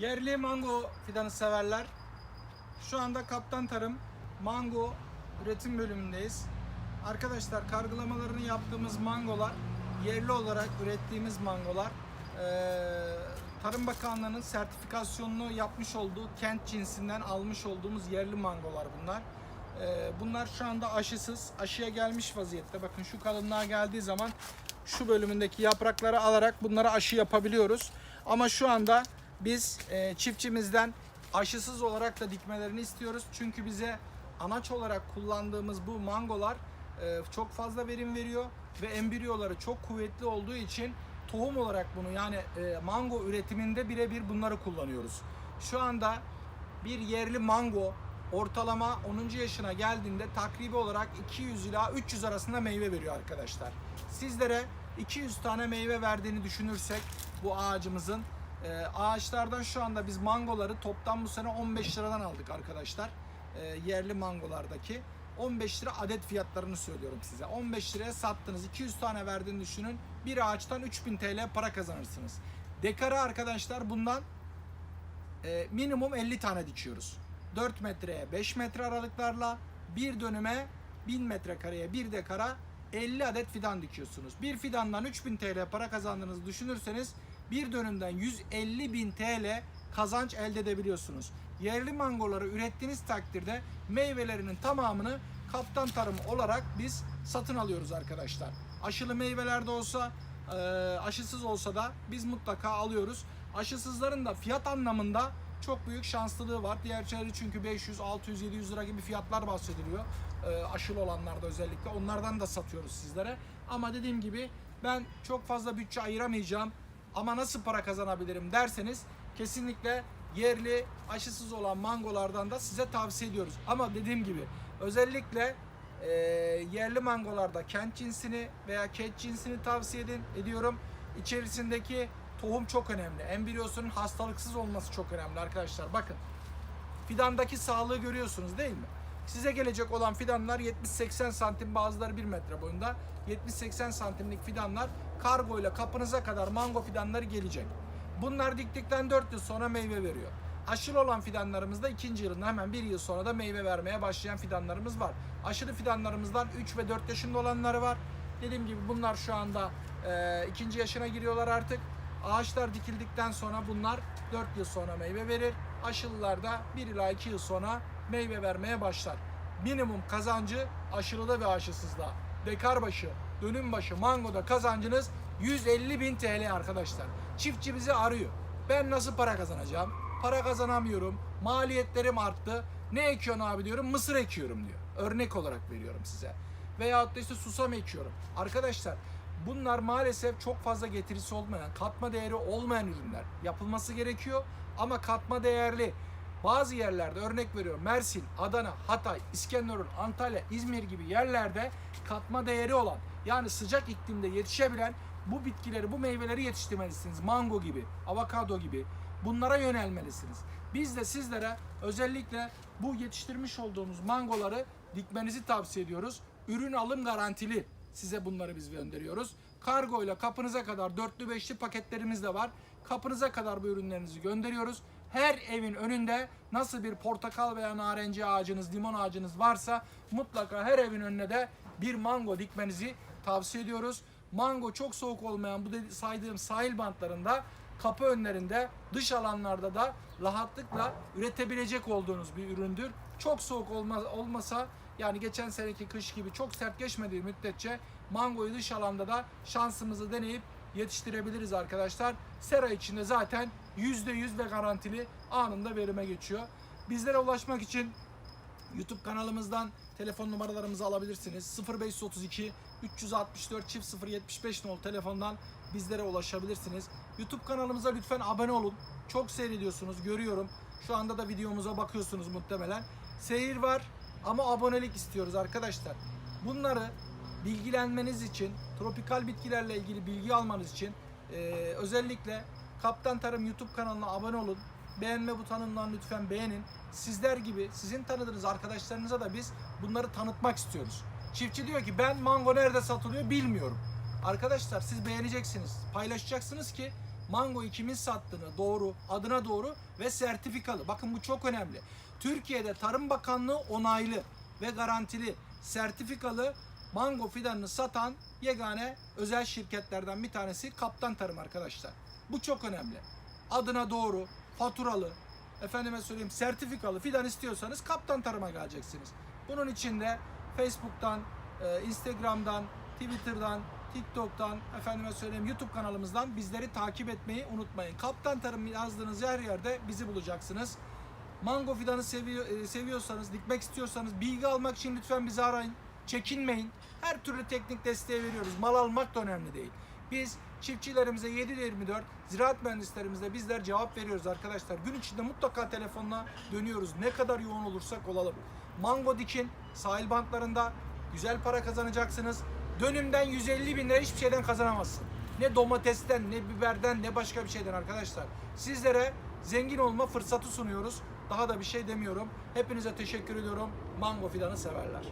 Yerli mango fidanı severler. Şu anda Kaptan Tarım mango üretim bölümündeyiz. Arkadaşlar kargılamalarını yaptığımız mangolar yerli olarak ürettiğimiz mangolar. Tarım Bakanlığı'nın sertifikasyonunu yapmış olduğu kent cinsinden almış olduğumuz yerli mangolar bunlar. Bunlar şu anda aşısız, aşıya gelmiş vaziyette. Bakın şu kalınlığa geldiği zaman şu bölümündeki yaprakları alarak bunlara aşı yapabiliyoruz. Ama şu anda biz e, çiftçimizden aşısız olarak da dikmelerini istiyoruz. Çünkü bize anaç olarak kullandığımız bu mangolar e, çok fazla verim veriyor ve embriyoları çok kuvvetli olduğu için tohum olarak bunu yani e, mango üretiminde birebir bunları kullanıyoruz. Şu anda bir yerli mango ortalama 10. yaşına geldiğinde takribi olarak 200 ila 300 arasında meyve veriyor arkadaşlar. Sizlere 200 tane meyve verdiğini düşünürsek bu ağacımızın e, ağaçlardan şu anda biz mangoları toptan bu sene 15 liradan aldık arkadaşlar. E, yerli mangolardaki 15 lira adet fiyatlarını söylüyorum size. 15 liraya sattınız 200 tane verdiğini düşünün. Bir ağaçtan 3000 TL para kazanırsınız. Dekara arkadaşlar bundan e, minimum 50 tane dikiyoruz. 4 metreye 5 metre aralıklarla bir dönüme 1000 metrekareye bir dekara 50 adet fidan dikiyorsunuz. Bir fidandan 3000 TL para kazandığınızı düşünürseniz bir dönümden 150 bin TL kazanç elde edebiliyorsunuz. Yerli mangoları ürettiğiniz takdirde meyvelerinin tamamını kaptan tarım olarak biz satın alıyoruz arkadaşlar. Aşılı meyveler de olsa e, aşısız olsa da biz mutlaka alıyoruz. Aşısızların da fiyat anlamında çok büyük şanslılığı var. Diğer şeyleri çünkü 500, 600, 700 lira gibi fiyatlar bahsediliyor. E, aşılı olanlarda özellikle. Onlardan da satıyoruz sizlere. Ama dediğim gibi ben çok fazla bütçe ayıramayacağım. Ama nasıl para kazanabilirim derseniz kesinlikle yerli aşısız olan mangolardan da size tavsiye ediyoruz. Ama dediğim gibi özellikle e, yerli mangolarda kent cinsini veya ket cinsini tavsiye edin, ediyorum. İçerisindeki tohum çok önemli. Embriyosunun hastalıksız olması çok önemli arkadaşlar. Bakın fidandaki sağlığı görüyorsunuz değil mi? Size gelecek olan fidanlar 70-80 santim bazıları 1 metre boyunda 70-80 santimlik fidanlar kargo ile kapınıza kadar mango fidanları gelecek. Bunlar diktikten 4 yıl sonra meyve veriyor. Aşılı olan fidanlarımızda ikinci yılında hemen bir yıl sonra da meyve vermeye başlayan fidanlarımız var. Aşırı fidanlarımızdan 3 ve 4 yaşında olanları var. Dediğim gibi bunlar şu anda e, ikinci yaşına giriyorlar artık. Ağaçlar dikildikten sonra bunlar 4 yıl sonra meyve verir. Aşılılar da 1 ila 2 yıl sonra meyve vermeye başlar. Minimum kazancı aşılıda ve aşısızda. Dekar başı, dönüm başı mangoda kazancınız 150 bin TL arkadaşlar. Çiftçi bizi arıyor. Ben nasıl para kazanacağım? Para kazanamıyorum. Maliyetlerim arttı. Ne ekiyorsun abi diyorum. Mısır ekiyorum diyor. Örnek olarak veriyorum size. Veyahut da işte susam ekiyorum. Arkadaşlar bunlar maalesef çok fazla getirisi olmayan, katma değeri olmayan ürünler. Yapılması gerekiyor ama katma değerli bazı yerlerde örnek veriyorum Mersin, Adana, Hatay, İskenderun, Antalya, İzmir gibi yerlerde katma değeri olan yani sıcak iklimde yetişebilen bu bitkileri, bu meyveleri yetiştirmelisiniz. Mango gibi, avokado gibi bunlara yönelmelisiniz. Biz de sizlere özellikle bu yetiştirmiş olduğumuz mangoları dikmenizi tavsiye ediyoruz. Ürün alım garantili size bunları biz gönderiyoruz. Kargo ile kapınıza kadar dörtlü beşli paketlerimiz de var. Kapınıza kadar bu ürünlerinizi gönderiyoruz. Her evin önünde nasıl bir portakal veya narenci ağacınız, limon ağacınız varsa mutlaka her evin önüne de bir mango dikmenizi tavsiye ediyoruz. Mango çok soğuk olmayan bu saydığım sahil bantlarında kapı önlerinde dış alanlarda da rahatlıkla üretebilecek olduğunuz bir üründür. Çok soğuk olmaz, olmasa yani geçen seneki kış gibi çok sert geçmediği müddetçe mangoyu dış alanda da şansımızı deneyip yetiştirebiliriz arkadaşlar. Sera içinde zaten %100 ve garantili anında verime geçiyor. Bizlere ulaşmak için YouTube kanalımızdan telefon numaralarımızı alabilirsiniz. 0532 364 çift 075 nol telefondan bizlere ulaşabilirsiniz. YouTube kanalımıza lütfen abone olun. Çok seyrediyorsunuz, görüyorum. Şu anda da videomuza bakıyorsunuz muhtemelen. Seyir var ama abonelik istiyoruz arkadaşlar. Bunları bilgilenmeniz için, tropikal bitkilerle ilgili bilgi almanız için eee, özellikle Kaptan Tarım YouTube kanalına abone olun. Beğenme butonundan lütfen beğenin. Sizler gibi sizin tanıdığınız arkadaşlarınıza da biz bunları tanıtmak istiyoruz. Çiftçi diyor ki ben mango nerede satılıyor bilmiyorum. Arkadaşlar siz beğeneceksiniz, paylaşacaksınız ki Mangoyu kimin sattığını doğru, adına doğru ve sertifikalı. Bakın bu çok önemli. Türkiye'de Tarım Bakanlığı onaylı ve garantili sertifikalı mango fidanını satan yegane özel şirketlerden bir tanesi Kaptan Tarım arkadaşlar. Bu çok önemli. Adına doğru, faturalı, efendime söyleyeyim sertifikalı fidan istiyorsanız Kaptan Tarım'a geleceksiniz. Bunun için de Facebook'tan, e, Instagram'dan, Twitter'dan, TikTok'tan, efendime söyleyeyim YouTube kanalımızdan bizleri takip etmeyi unutmayın. Kaptan Tarım yazdığınız her yerde bizi bulacaksınız. Mango fidanı seviyor, e, seviyorsanız, dikmek istiyorsanız bilgi almak için lütfen bizi arayın. Çekinmeyin. Her türlü teknik desteği veriyoruz. Mal almak da önemli değil. Biz çiftçilerimize 7-24, ziraat mühendislerimize bizler cevap veriyoruz arkadaşlar. Gün içinde mutlaka telefonla dönüyoruz. Ne kadar yoğun olursak olalım. Mango dikin sahil bantlarında güzel para kazanacaksınız. Dönümden 150 bin lira hiçbir şeyden kazanamazsın. Ne domatesten, ne biberden, ne başka bir şeyden arkadaşlar. Sizlere zengin olma fırsatı sunuyoruz. Daha da bir şey demiyorum. Hepinize teşekkür ediyorum. Mango fidanı severler.